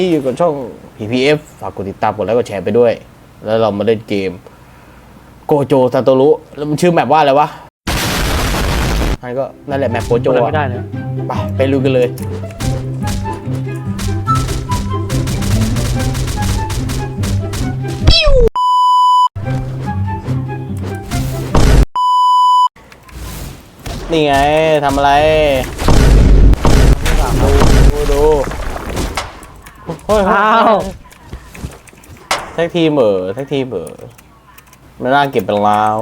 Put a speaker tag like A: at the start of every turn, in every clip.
A: ที่อยู่กับช่อง PPF ฝากกดติดตามกดไลค์กดแชร์ไปด้วย แล้วเรามาเล่นเกมโกโจซาโตรุแล้วมันชื่อแมปว่าอะไรวะอันก็นั่นแหละแมปโกโจ
B: อะไร
A: อะ
B: ไม่ได้เลย
A: ไปไปลุยกันเลย นี่ไงทำอะไร ดูดูดูเฮ้ย
B: อ้าว
A: แท็กทีมเหรอแท็กทีมเหรอไม่น่าเก็บเป็นล้าว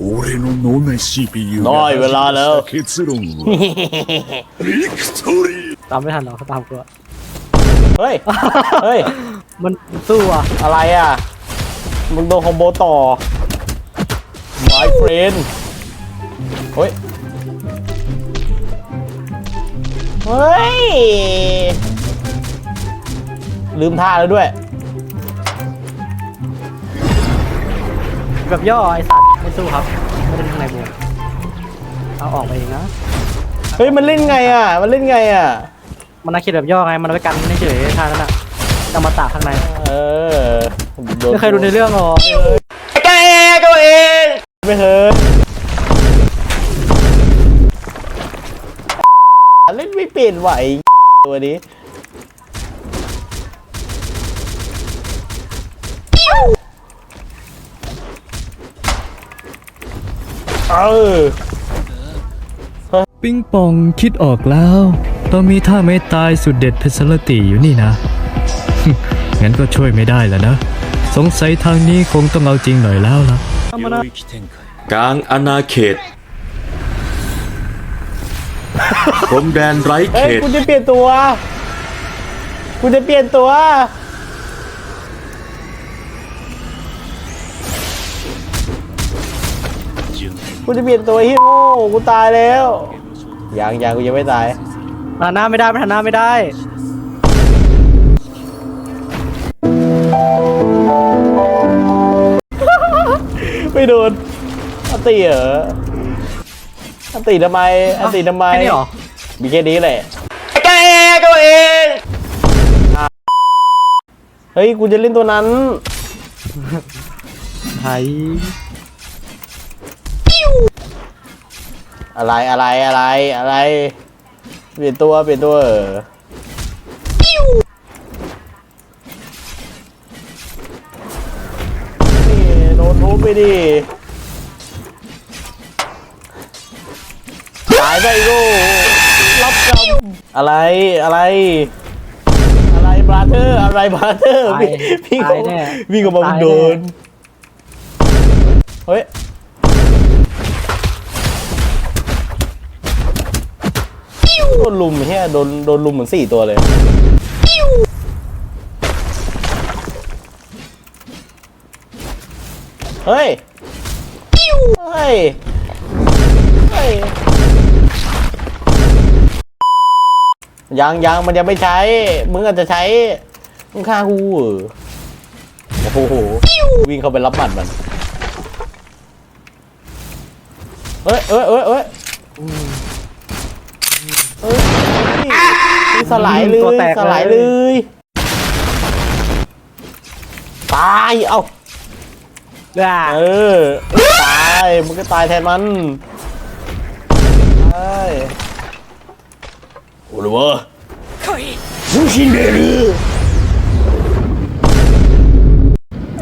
C: 俺の脳内 CPU
A: น้อยเวลาแล้ว
C: 結論はビクトリー
B: ตามไม่ทันหรอกตามกูอะ
A: เฮ้ย เฮ้ย
B: มันสู้อ่ะ
A: อะไรอ่ะ มึงโดนคอมโบต่อ my friend เฮ้ย เฮ้ย ลืมท่าแล้วด้วย
B: แบบย่อไอ้สัตว์ไม่สู้ครับ ไม่ได้ข้างในบวกเอาออกไปเองนะ
A: เฮ้ยมันเล่นไงอะ มันเล่นไงอะ
B: มันน่าคิดแบบย่อไง มันเอาไปกันไม่เฉยๆท่านั้นอะดามาตาข้างใน
A: เออโไม่
B: เคยดูในเรื่องหรอ
A: แกตัวเองไม่เคยเล่นไม่เปลี่ยนไหวตัวนี้ เออ
D: ปิงปองคิดออกแล้วต้องมีท่าไม่ตายสุดเด็ดเพชรติอยู่นี่นะ งั้นก็ช่วยไม่ได้แล้วนะ สงสัยทางนี้คงต้องเอาจริงหน่อยแล้วล่ะ
B: ทำมานะ
E: กลางอาณาเขตพรมแดนไร้เข
A: เฮ้ย
E: ต
A: กูจะเปลี่ยนตัว กูจะเปลี่ยนตัว กูจะเปลี่ยนตัวเฮียโง่กูตายแล้วยังยังกูยังไม่ตาย
B: ทันหน้าไม่ได้ไม่ทันหน้าไม่ได้
A: ไม่โดนอันตีเหรออันตีทำไมอันตีทำไม
B: แค่นี้เหรอ
A: มีแค่นี้แหละแกตัวเองเฮ้ยกูจะเล่นตัวนั้น
B: ไทย
A: อะไรอะไรอะไรอะไร เปลี่ยนตัวเปลี่ยนตัวเออนี่โดนทุบไปดิตายไปกูรับกรรมอะไรอะไร อะไรบราเธอร์อะไรบราเธอร์
B: ตาย
A: พี่
B: ตายแน่
A: วิ่งออกมามึง
B: ตายแน่
A: โดนเฮ้ย โดนลุมเฮียโดนโดนลุมเหมือนสี่ตัวเลย เฮ้ย เฮ้ย เฮ้ย ยังยังมันยังไม่ใช้ มึงอาจจะใช้ มึงฆ่ากูเหรอโอ้โห วิ่งเข้าไปรับหมัดมัน เอ้ยเอ้ยเอ้ยเอ้ย เอ้ยสลายเล
B: ตัวยแตกเลย
A: สลายเลยตายเอ้า
B: อ่า
A: เออตายมึงก็ตายแทนมันตายโอ้โหวะมูชินเดรุ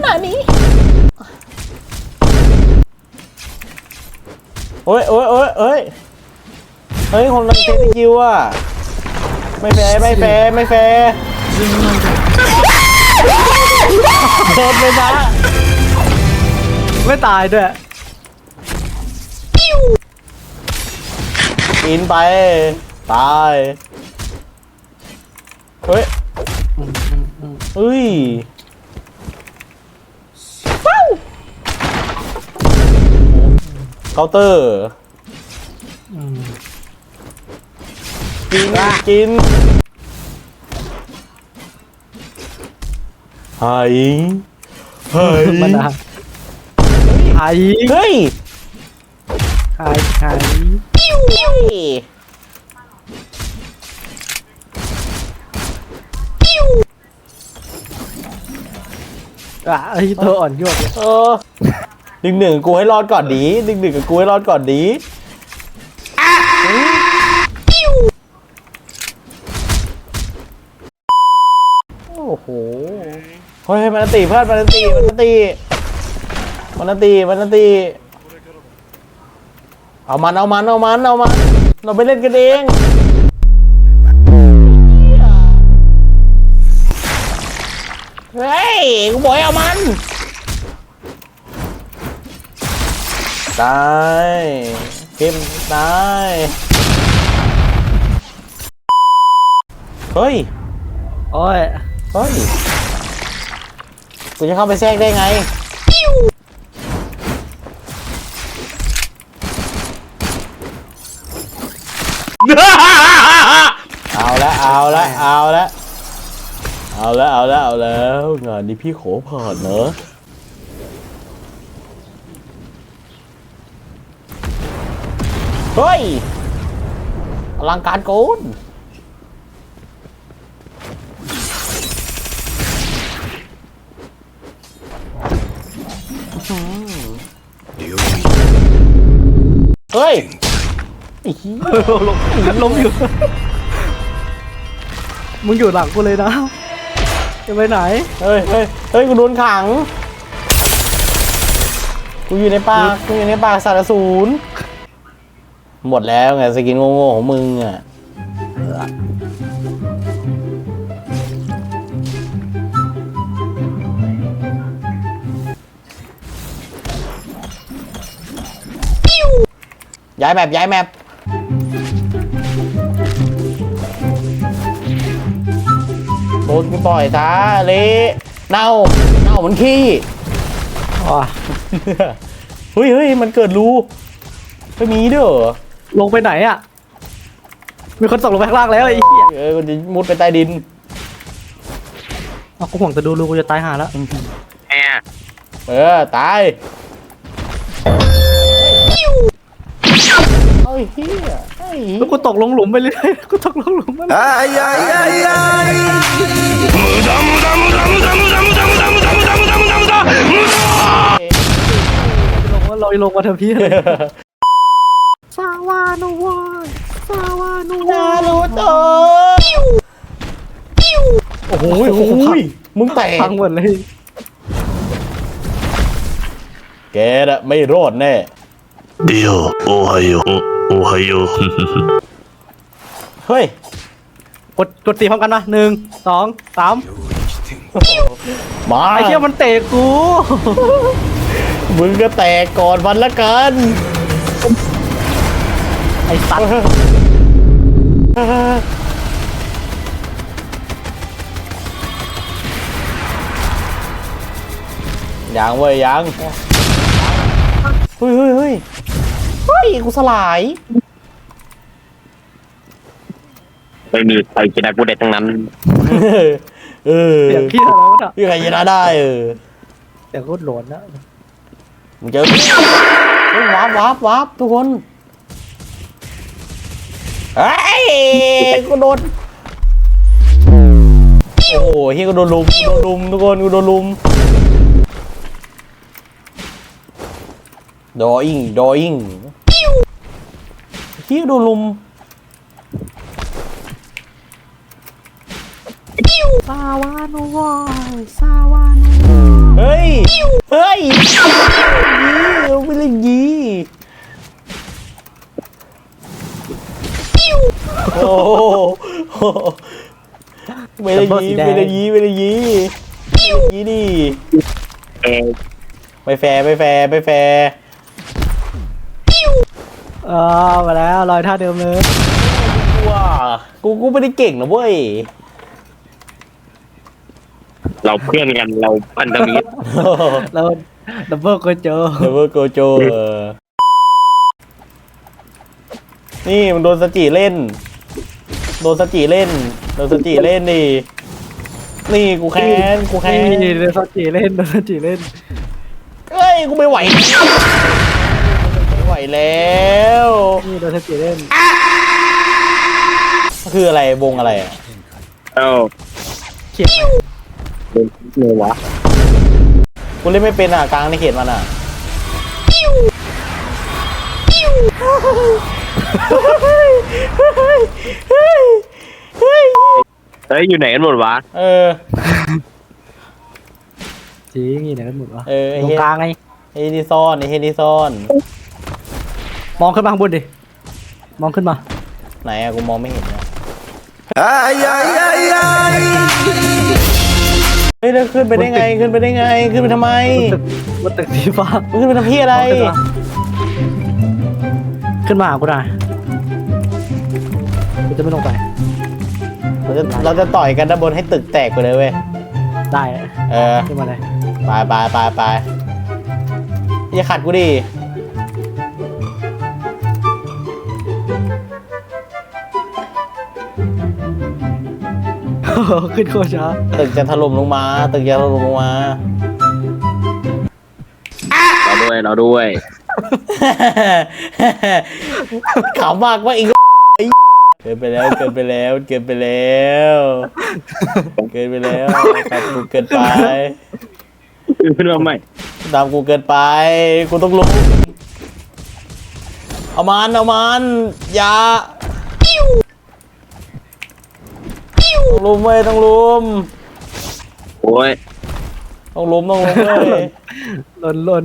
A: นานี่โอ้ยโอ้ยโอ้ยเอ้ย เฮ้ยคนรังเทสกิวอะไม่แฟร์ไม่แฟร์ไม่แฟร์โดนไปนะ
B: ไม่ตายด้วย
A: กินไป ตาย เฮ้ยเฮ้ยเคาน์เตอร์
B: อืม
A: กินกินหายหาย
B: มันอะหาย
A: เฮ้ย
B: หายหาย
A: ปิ้วปิวปิว
B: อะไอ้ตัวอ่อนยวกเอ
A: อหนึ่งหนึ่งกูให้รอดก่อนดีหนึ่งหนึ่งกับกูให้รอดก่อนดี โอ้โหเฮ้ยมันตีเพื่อนมันตีมันตีมันตีมันตีเอามันเอามันเอามันเอามันเราไปเล่นกันเองเฮ้ยกูบอกให้เอามันตายเข้มตายเฮ้ย
B: โอ้ย
A: เฮ้ยกูจะเข้าไปแทรกได้ไง เอาละเอาละเอาละเอาละเอาละเอาแล้วงานนี้พี่โขผ่านเนอะเฮ้ยอลังการโกน เฮ้ยไอ้เหี้ย
B: ลงลงอยู่ มึงอยู่หลังกูเลยนะ จะไปไหน
A: เฮ้ยเฮ้ยเฮ้ยกูโดนขัง กูอยู่ในป่า กูอยู่ในป่าสารสูนหมดแล้วไงสกินโง่ๆของมึงอะ ย้ายแมปย้ายแมปโดนกูต่อยตาเละเน่าเน่าเหมือนขี้
B: อ๋อ
A: เฮ้ยเฮ้ยมันเกิดรูไม่มีเด้อ
B: ลงไปไหนอะ มีคนตกลงไปข้างล่างแล้วไอ้เหี้ย
A: เออมันจะมุดไปใต้ดิน
B: เอากูห่วงจะดูรูกูจะตายหาแล้ว
A: เออ ตาย อ้เหี้ยไอ้เหี้ย
B: แล้วกูตกลงหลุมไปเลยกูตกลงหลุมไปเลย
C: Ay, ay, ay, ay.
B: ลงว่าลอยลงมาเถอะพี่เลยซาวาโนวาซาวาโนวา
A: นารูโตะโอ้โหโอ้โหมึงแตก
B: พังหมดเลย
A: แกน่ะไม่รอดแน่
C: เดียวโอไยโอ้ โอไฮโอ
A: เฮ้ย
B: กดกดตีพร้อมกันมาหนึ่งสองสาม
A: มา
B: ไอ้เชี่ยมันเตะกู
A: มึงก็แตกก่อนมันละกัน
B: ไอ้สัตว์
A: ยังเว้ยยังเฮ้ยเฮ้ยเฮ้ย ยกูสลาย
F: ไม่มีใครชนะกูได้ทั้งนั้น
A: เออ
B: เสียงพี่อะไรวะเนี่ย
A: พี่ใครชนะได้เออ
B: เสียงโคตรโหลนนะ
A: มึงเจอพี่เฮ้ยวับวับวับทุกคนเฮ้ยกูโดนโอ้โหเฮียกูโดนลุมกูโดนลุมทุกคนกูโดนลุมดออิงดออิงเฮียโดนลุม
B: ซาวาโนวายซาวาโน
A: เฮ้ย เฮ้ยยีไม่เล่นยีโอ้โหไม่ได้ยีไม่ได้ยีไม่ได้ยียีดิ
F: เออ
A: ไม่แฟร์ไม่แฟร์ไม่แฟร์
B: เออมาแล้วลอยท่าเดิมเลย
A: ว้ากูกูไม่ได้เก่งนะเว้ย
F: เราเพื่อนกันเราพันธมิตร
B: เราดับเบิลก็เจอ
A: เดวิลโกโจเออนี่มันโดนสจิเล่น โดนสจิเล่น โดนสจิเล่นนี่นี่กูแค้นกูแค้น
B: นี่เดนซจีเล่นเดนซจีเล่น
A: เอ้ยกูไม่ไหว ไม่ไหวแล้ว
B: นี่เดนซจีเล่น
A: คืออะไรวงอะไรอะ
F: เอ้า
B: เขียน
F: เป็นไงวะ
A: กูเล่นไม่เป็นอะกลางในเขตมันอะ
F: เฮ้ยอยู่ไหนกันหมดวะ
A: เออ
B: จริงนี่ไหนกันหมดวะ
A: เออไอ้
B: ตรง
A: เหี้ย
B: กลางไง
A: ไอ้นี่ซ่อนไอ้เฮยนี่ซ่อน
B: มองขึ้นมาข้างบนดิ มองขึ้นมา
A: ไหนอะกูมองไม่เห็นนะเฮ้ยแล้วขึ้นไปได้ไง ขึ้นไปได้ไง ขึ้นไปทำไม
B: ตึกบนตึกสีฟ้า
A: ขึ้นไปทำพี่อะไร
B: มองขึ้นมาขึ้นมาหากูได้กูจะไม่ลงไป
A: เราจะเราจะต่อยกันด้านบนให้ตึกแตกไปเลยเว้ย
B: ได้
A: เออ
B: ขึ้นมาเลย
A: ไปไปไปไปอย่าขัดกูดิ
B: ขึ้นโคตรช้า
A: ตึกจะถล่มลงมา ตึกจะถล่มลงมา
F: เราด้วยเราด้วย
A: ขำมากว่าอีกไอ้เกินไปแล้วเกินไปแล้วเกินไปแล้วเกินไปแล้วตามกูเกินไป
F: ขึ้นมาใหม่
A: ตามกูเกินไปกูต้องลุมเอามันเอามันอย่า ต้องลุมเว้ยต้องลุม
F: โอ้ย
A: ต้องลุมต้องลุมเว้ย
B: หล่นหล่น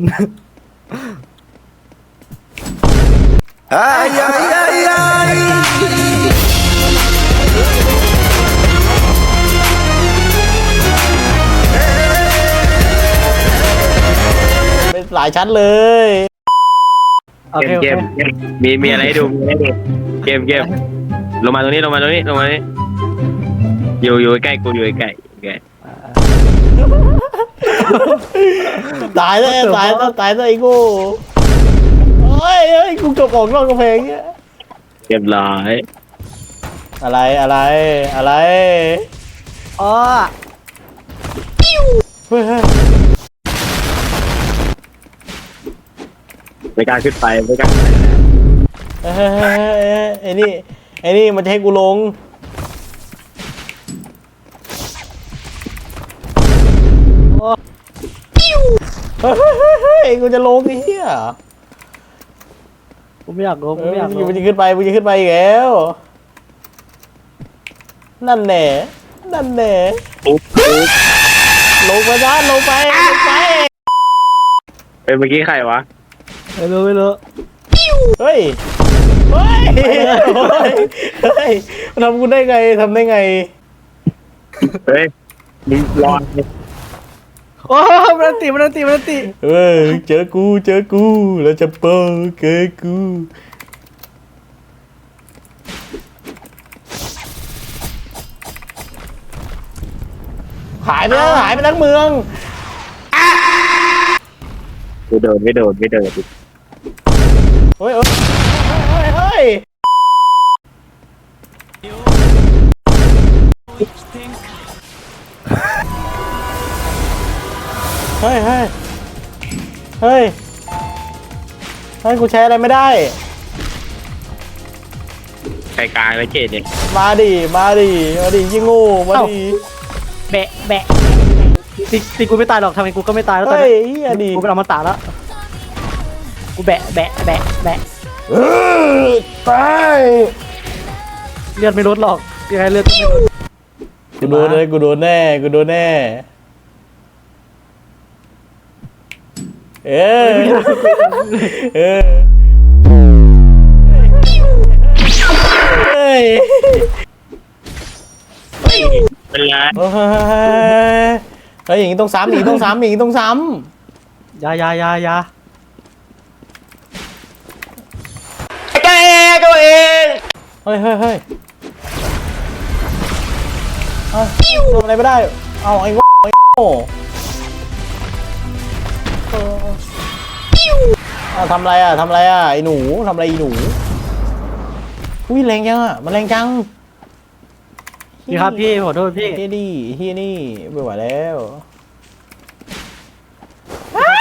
A: เป็นหลายชั้นเลย
B: โอ
F: เก
B: เค
F: ม
B: โอ
F: เก
B: เค
F: มมีมีอะไรให้ดูมีอะไรให้ดูเกมเกมลงมาตรงนี้ลงมาตรงนี้ลงมาตรงนี้ อยู่อยู่ใกล้กูอยู่ใกล้ใกล้
A: ตายแล้วตายแล้วตายแล้วไอ้กูเฮ้ยเฮ้ยกูเกือบออกนอกกำแพงเนี่ย
F: เรียบร้อย
A: อะไรอะไรอะไร
B: อ๋อ
A: เฮ้ยเฮ้ย
F: ไม่กล้าขึ้นไปไม่กล้า
A: เฮ้ยเฮ้ยเฮ้ยเฮ้ยไอ้นี่ไอ้นี่มันจะให้กูลง เฮ้ยเฮ้ยเฮ้ยกูจะลงไอ้เหี้ย
B: กูไม่อยากลงกูไม่อยากลง
A: มันจะขึ้นไปมันจะขึ้นไปอีกแล้ว นั่นแน่นั่นแน่ลงมาด้าลงไปลงไป
F: เฮ้ยเมื่อกี้ใครวะ
B: ไม่รู้ไม่รู้
A: เฮ้ย เฮ้ย เฮ้ยทำกูได้ไงทำได้ไง
F: เฮ้ยมึงรอด
B: โอ้มันอันติมันอันติมันอันติ
A: เออเจอกูเจอกูแล้วจะเปิดเกอกูหายไปแล้วหายไปทั้งเมือง
F: ไม่โดนไม่โดนไม่โดน
A: เฮ้ยเฮ้ยเฮ้ยเฮ้ย เฮ้ยเฮ้ยเฮ้ยเฮ้ยกูใช้อะไรไม่ได้
F: ใครกลางแล้วเกตเนี่ย
A: มาดิมาดิมาดิยิ่งโง่มาดิ
B: แบะแบะตีตีกูไม่ตายหรอกทำไมกูก็ไม่ตายแล้วตอน
A: เฮ้ย
B: นี้
A: เฮียดิ
B: กูเป็นอมตะแล้วกูแบะแบะแบะแบะ
A: เออตาย
B: เลือดไม่ลดหรอกยังไงเลือดก็ไม่ลด
A: กูโดนเลยกูโดนแน่กูโดนแน่ เออเออเฮ้ย
F: เป็นไร
A: เฮ้ยเฮ้ยอย่างนี้ต้องซ้ำอย่างนี้ต้องซ้ำอย่างนี้ต้องซ้
B: อยาอยาอยาอยาำ
A: แกตัวเองเฮ้ยเฮ้ยเฮ้ยเอ้าทำอะไรไม่ได้ เอาไอ้โง่ไอ้โง่ อาทำอะไรอะทำอะไรอะไอ้หนูทำอะไรไอ้หนูอุ้ยแรงจังอะมันแรงจัง
B: พี่ครับพี่ขอโทษพี่
A: เฮียนี่เฮียนี่ไม่ไหวแล้ว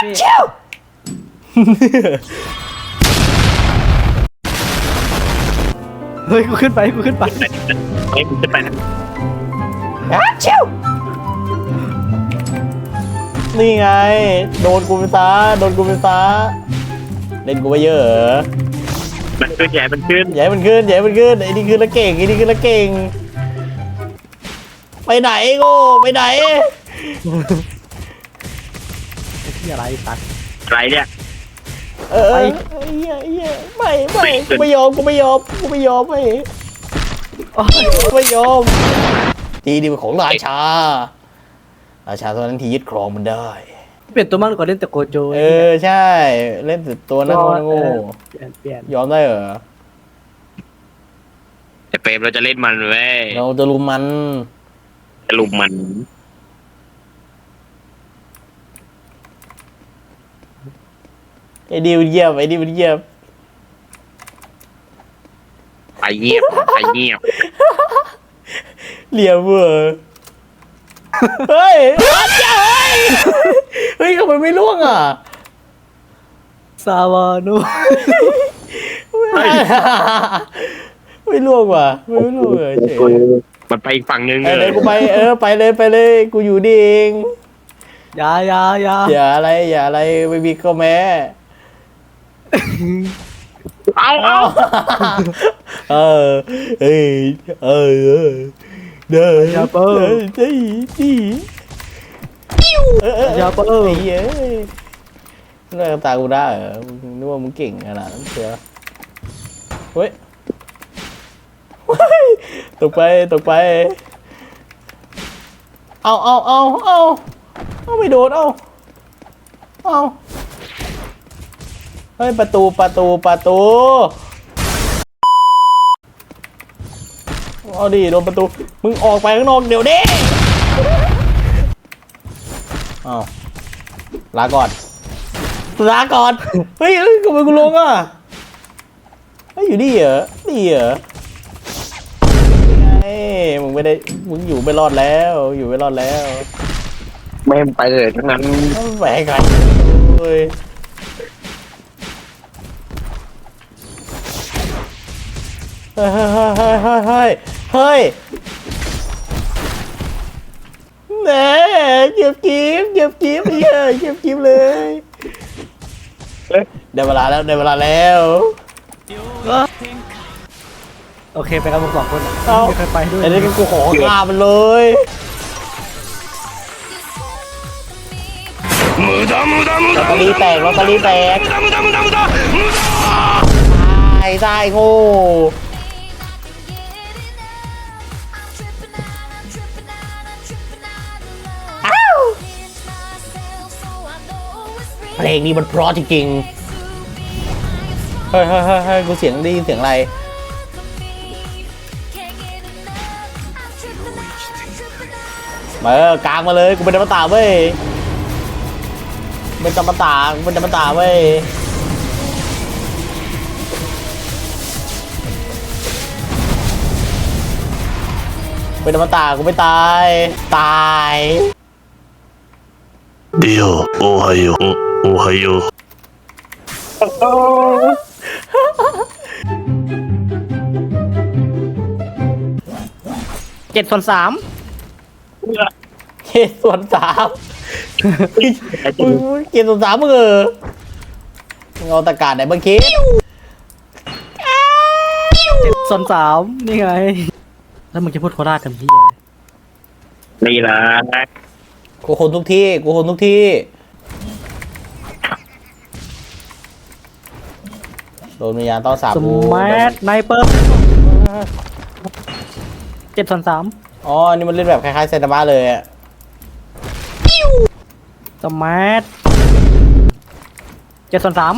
B: พี่เฮ้ยกูขึ้นไปกูขึ้นไป
F: เฮ้ยมึงจะไปไหน
A: อะชิว นี่ไง โดนกูไปซะโดนกูไปซะเล่นกูไปเยอะเหรอ
F: มันขึ้นใหญ่มันขึ้น
A: อย่าให้มันขึ้นอย่าให้มันขึ้นไอ้นี่คือละเก่งไอ้นี่คือละเก่ง ไปไหนโง่ไปไหน
B: ที่อะไรตัด
F: อะไรเนี่ย
A: เออ
B: ไป
A: ไอ้เหี้ยไอ้เหี้ยไม่ไม่กูไม่ยอมกูไม่ยอมกูไม่ยอมไม่
B: โอ้ย
A: กูไม่ยอมทีดีเป็นของราชา ราชาตัวนั้นที่ยึดครองมันได้
B: เปลี่ยนตัวมากกว่าเล่นแต่โกโจ
A: เออใช่ เล่นแต่ตัวนั้นโง่
B: เปลี่ยนเปลี่ยน
A: ยอมได้เหรอ
F: ไอ้เปรมเราจะเล่นมันเว้ย
A: เราจะลุมมัน
F: จะลุมมัน
A: ไอ้ดิวเยียบไอ้ดิวเยียบ
F: ไปเงียบไปเงียบ
A: เหลี่ยมเวอร์ เฮ้ยวัดจ้าเฮ้ยเฮ้ยทำไมไม่ล่วงอะ
B: ซาวานุ
A: ไม่ล่วงว่ะไม่ล่วงเลยเฉย
F: มันไปอีกฝั่งนึงเล
A: เลย
F: ย
A: กูไปเออไปเลยไปเลยกูอยู่นี่เอง
B: อยาอยาอยา
A: อย่าอะไรอย่าอะไรไม่มีข้อแม้
F: เอาเอา
A: เออเอ้ยเออเออ เด้อ
B: ย่าเปิ้ล
A: จีจีเออเออ
B: อย่าเปิ้ล
A: ไอ้เหี้ยเลิกตากูได้เหรอนึกว่ามึงเก่งขนาดนั้นเชียวเฮ้ยเฮ้ยตกไปตกไป เอาเอาเอาเอาเอาไม่โดดเอาเอาเฮ้ยประตูประตูประตู เอาดิโดนประตู มึงออกไปข้างนอกเดี๋ยวนี้เอาลาก่อนลาก่อน เฮ้ยเฮ้ยทำไมกูลงอะเฮ้ยอยู่นี่เหรอนี่เหรอไอ้มึงไม่ได้มึงอยู่ไม่รอดแล้ว อยู่ไม่รอดแล้ว
F: ไม่ให้มันไปเลยทั้งนั้น
A: แหวกกันเฮ้ย เฮ้ยเฮ้ยเฮ้ยเฮ้ยเฮ้ยเฮ้ยแหม่เจ็บจี๊บเจ็บจี๊บเฮ้ยเจ็บจี๊บเลยได้เวลาแล้วได้เวลาแล้ว
B: โอเคไปกันหมดสองคนอะ
A: เอา
B: ไม่เคยไปด้วย
A: ไอ้นี่ก็กูขอฆ่ามันเลย
C: 无駄无駄无
A: ลอต
C: 駄
A: เตอรี่แตกลอตเตอรี่แตก
C: 无駄无駄无駄无駄无駄
A: ตายได้โง่ เพลงนี้มันเพราะจริงๆเฮ้ยเฮ้ยเฮ้ยกูเสียงได้ยินเสียงอะไรมาเออกลางมาเลยกูเป็นดัมตาเว้ยเป็นดัมตากูเป็นดัมตาเว้ยเป็นดัมตากูไม่ตาย ตาย
C: เดียวโอ้ยโอ โอไฮโอ
B: เจ็ดส่วนสาม
A: เจ็ดส่วนสามเจ็ดส่วนสามมึงเออเอาตะการไหนบ้างคิด
B: ส่วนสามนี่ไง แล้วมึงจะพูดโคราชทำที่ไห
F: นนี่นะ
A: กูคนทุกที่ กูคนทุกที่ โดนวิญญาณต้อนสาบ
B: ส
A: กู
B: มาร์ทไนเปอร์เจ็ดส่วนสาม
A: อ๋อนี่มันเล่นแบบคล้ายๆเซนต์มาเลยอะ
B: สมาร์ทเจ็ดส่วนสาม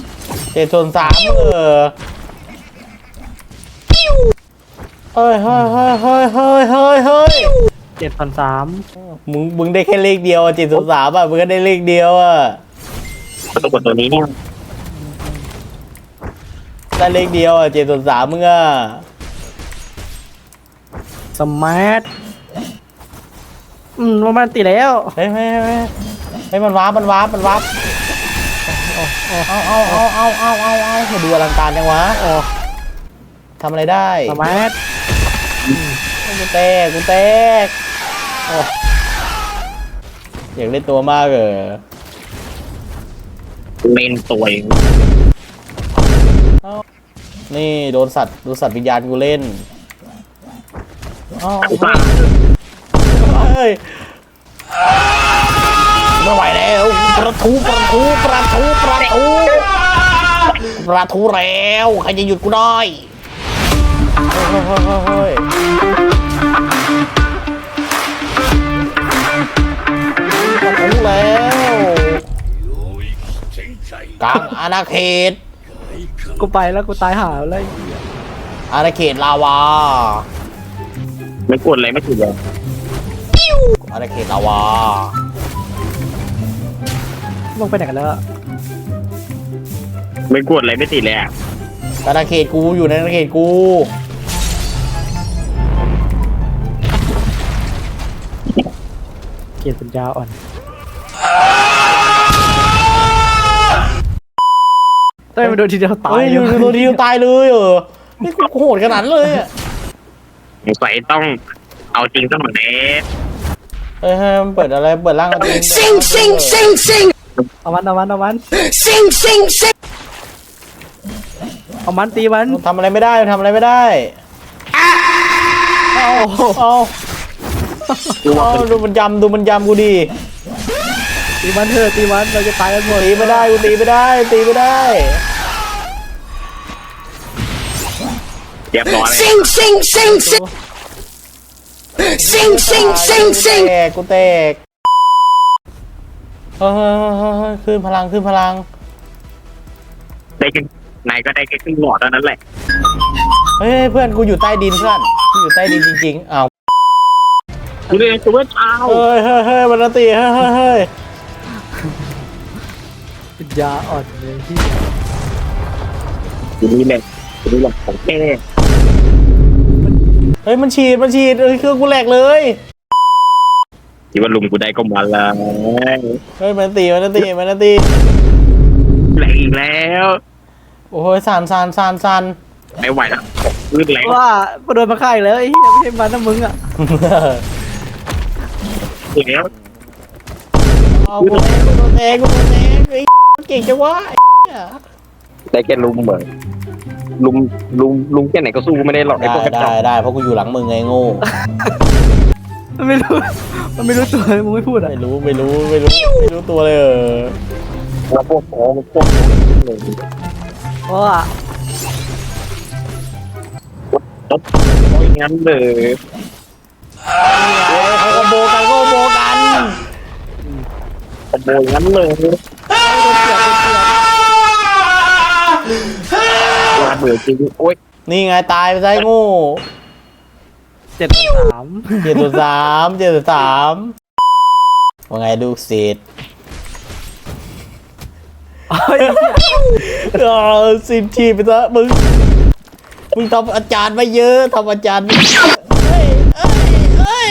A: เจ็ดส่วนสามมึงเออเฮ้ยเฮ้ยเฮ้ยเฮ้ยเฮ้ยเฮ้ยเฮ้ย
B: เจ็ดส่วนสาม
A: มึงมึงได้แค่เลขเดียวอะเจ็ดส่วนสามอะมึงก็ได้เลขเดียวอะ
F: ตัวกดตัวนี้เนี่ย
A: ได้เลขเดียวอะเจ็ดส่วนสามมึงอะ
B: สมาร์ทอืมว่ามันติดแล้ว
A: เฮ้ยเฮ้ยเฮ้ยเฮ้ยเฮ้ยมันวาร์ปมันวาร์ปมันวาร์ปเอาเอาเอาเอาเอาเอาเอามาดูอลังการจังวะโอ้ทำอะไรได้
B: สมาร์ท
A: กูแตกกูแตกโอ้อยากเล่นตัวมากเหรอ
F: เล่นตัวเอง
A: นี่โดนสัตว์โดนสัตว์วิญญาณกูเล่นอ้าว
F: บ้า
A: เฮ้ยไม่ไหวแล้วประทูประทูประทูประทูประทูแล้วใครจะหยุดกูได้เฮ้ยเฮ้ยเฮ้ยเฮ้ยประทูแล้วกลางอาณาเขต
B: กูไปแล้วกูตายหาแล้วไอ้เหี้ย
A: อาณาเขตลาวา
F: ไม่กดอะไรไม่ถูกเลย
A: อาณาเขตลาวา
B: มึงไปไหนกันแล้วอะ
F: ไม่กดอะไรไม่ติดเลยอะ
A: อาณาเขตกูอยู่ในอาณาเขตกู
B: เกลียดปัญญาอ่อน เต้ยมันโดนทีเดียวตาย
A: เฮ้ย
B: เล
A: อยู่ตัวเดียวตายเลยเหรอนี่กูโหดขนาดนั้นเลยอะ
F: สงสัยต้องเอาจริงสักหน่อยแน่
A: เฮ้ยเฮ้ยมันเปิดอะไรเปิดร่างกัน
G: ซิงซิงซิงซิง
B: เอามันเอามันเอามัน
G: ซิงซิงซิง
B: เอามันตีมัน
A: ทำอะไรไม่ได้ทำอะไรไม่ได้เอาเอาเอาดูมันยำดูมันยำกูดี
B: ตีมันเถอะตีมันเราจะตายกันหมด
A: ตีไม่ได้กูตีไม่ได้ตีไม่ได้
F: เรียบร้อยเลย
G: ซิงซิงซิงซิงซิงซิงซิงซิง
A: แตกกูแตกเฮ้ยเฮ้ยเฮ้ยเฮ้ยขึ้นพลังขึ้นพลัง
F: ได้แค่นายก็ได้แค่ครึ่งหลอดเท่านั้นแหละ
A: เฮ้ยเพื่อนกูอยู่ใต้ดินเพื่อนกูอยู่ใต้ดินจริงๆอ้าว
F: กูเลยตัวเช้า
A: เฮ้ยเฮ้ยเฮ้ยมันนตีเฮ้ยเฮ้ยเฮ้ ย
B: ปัญญาอ่อนเลยที่
F: ทีนี้แหละทีนี้แหละของแท้
A: เฮ้ยมันฉีดมันฉีดเอ้ยเครื่องกูแหลกเลย
F: ที่ว่าลุมกูได้ก็มาละ
A: เฮ้ยมันตีมันตีมันตี
F: แหลกอีกแล้ว
A: โอ้ยสานสานสานสาน
F: ไม่ไหวแล้วมืดแหลก
B: ว่าโดนมาฆ่าอีกแล้วไอ้เหี้ยไม่ใช่มันนะมึงอะ
F: แล้ว
A: เอากูเองกูโดนเองกูโดนเองไอ้เก่งจังวะไอ้เหี้ย
F: ได้แค่ลุมเหมือนลุมลุมลุมแค่ไหนก็สู้ไม่ได้หรอกไอ้
A: ได้
F: พวกกระจ
A: ได้
F: อก
A: ได้เพราะกูอยู่หลังมึงไงโง่
B: มันไม่รู้ มันไม่รู้ตัวมึงไม่พูดอะ
A: ไม่รู้ไม่รู้ไม่รู้ไม่รู้ตัวเลยเออ
F: แล้วพวกของพวก
B: เพราะว่า
F: ตบงั้นเลย
A: เฮ้ยเขาก็โบกันเขาก็โบกัน
F: ขโมยงั้นเลยว่า เบื่อจริงโอ๊ย
A: นี่ไงตายไปซะไอ้โง่
B: เจ็ดสาม
A: เจ็ดตัวสามเจ็ดตัวสามว่าไงดูสิทธิ์
B: เฮ้ย
A: เออสิบทีไปซะมึง มึงทำอาจารย์มาเยอะทำอาจารย์มาเยอะเฮ้ยเอ้ยเอ้ย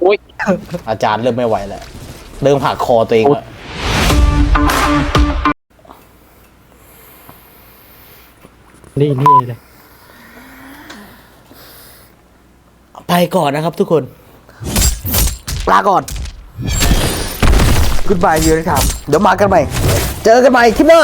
F: โอ๊ย
A: อาจารย์เริ่มไม่ไหวแล้วเริ่มหักคอตัวเองแล้ว
B: นี่นี่เลย
A: ไปก่อนนะครับทุกคน ลาก่อน Goodbye ยูนะครับ เดี๋ยวมากันใหม่ เจอกันใหม่คลิปหน้า